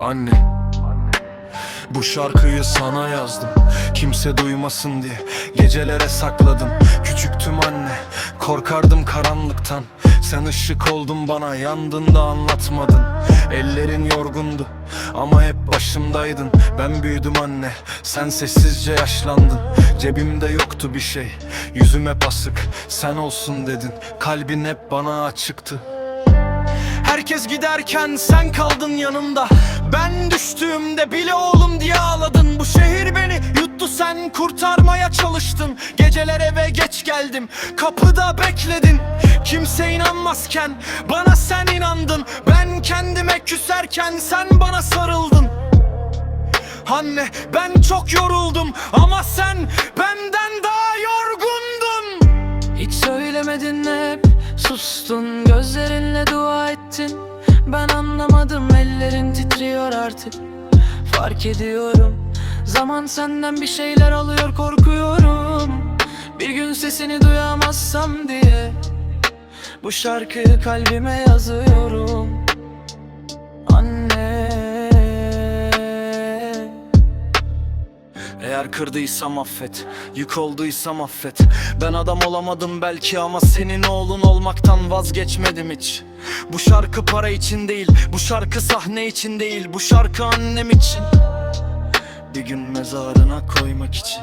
Anne Bu şarkıyı sana yazdım. Kimse duymasın diye Gecelere sakladım. Küçüktüm anne Korkardım karanlıktan. Sen ışık oldun bana Yandın da anlatmadın. Ellerin yorgundu Ama hep başımdaydın. Ben büyüdüm anne Sen sessizce yaşlandın. Cebimde yoktu bir şey Yüzüm hep asık Sen olsun dedin. Kalbin hep bana açıktı Herkes giderken sen kaldın yanımda. Ben düştüğümde bile oğlum diye ağladın. Bu şehir beni yuttu sen kurtarmaya çalıştın. Geceler eve geç geldim kapıda bekledin. Kimse inanmazken bana sen inandın. Ben kendime küserken sen bana sarıldın. Anne ben çok yoruldum ama sen benden daha yorgundun. Hiç söylemedin hep Sustun. Gözlerinle dua ettin? Ben anlamadım ellerin titriyor artık. Fark ediyorum Zaman senden bir şeyler alıyor korkuyorum. Bir gün sesini duyamazsam diye Bu şarkıyı kalbime yazıyorum Eğer kırdıysam affet, yük olduysam affet. Ben adam olamadım belki ama senin oğlun olmaktan vazgeçmedim hiç. Bu şarkı para için değil, bu şarkı sahne için değil Bu şarkı annem için. Bir gün mezarına koymak için.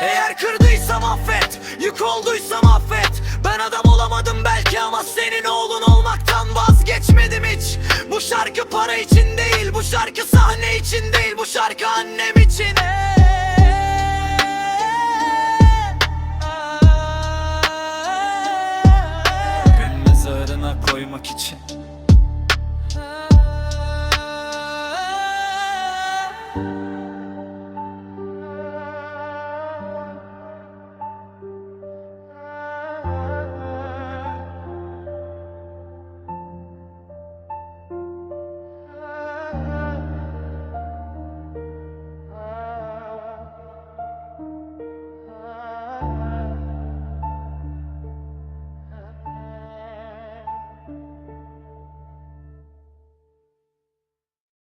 Eğer kırdıysam affet, yük olduysam affet Bu şarkı para için değil, bu şarkı sahne için değil Bu şarkı annem için. Gün mezarına koymak için